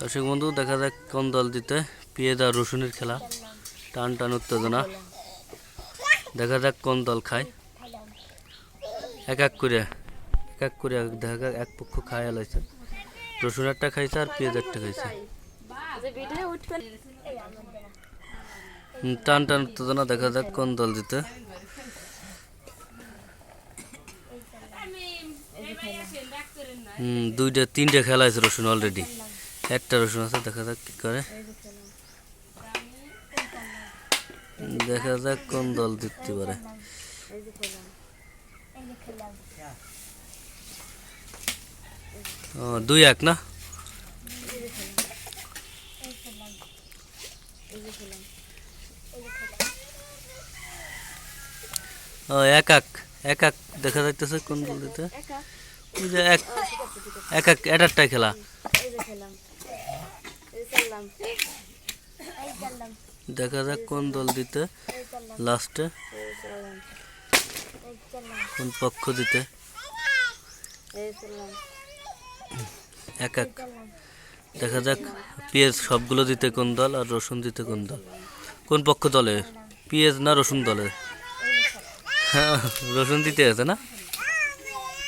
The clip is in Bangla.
দর্শক বন্ধু, দেখা যাক কোন দল দিতে পেঁয়াজ আর রসুনের খেলা। টান টান উত্তেজনা। দেখা যাক কোন দল খায়। এক এক করে, এক এক করে দেখা যাক এক পক্ষ খায় আলাইছে রসুন একটা খাইছে আর পেঁয়াজ একটা খাইছে টান টান উত্তেজনা। দেখা যাক কোন দল দিতে দুইটা, তিনটে খেলা আছে রসুন অলরেডি একটা রসুন আছে দেখা যাক কি করে। দেখা যাক কোন দল জিততে পারে। ও দুই এক না? ও এক এক এক এক দেখা যাইতেছে কোন দল দিতে এক এক। এক এক একটাই খেলা। দেখা যাক কোন দল দিতে লাস্টে। কোন পক্ষ দিতে। এক এক। দেখা যাক পেঁয়াজ সবগুলো দিতে কোন দল আর রসুন দিতে কোন দল। কোন পক্ষ দলে? পেঁয়াজ না রসুন দলে? হ্যাঁ রসুন দিতে আছে না?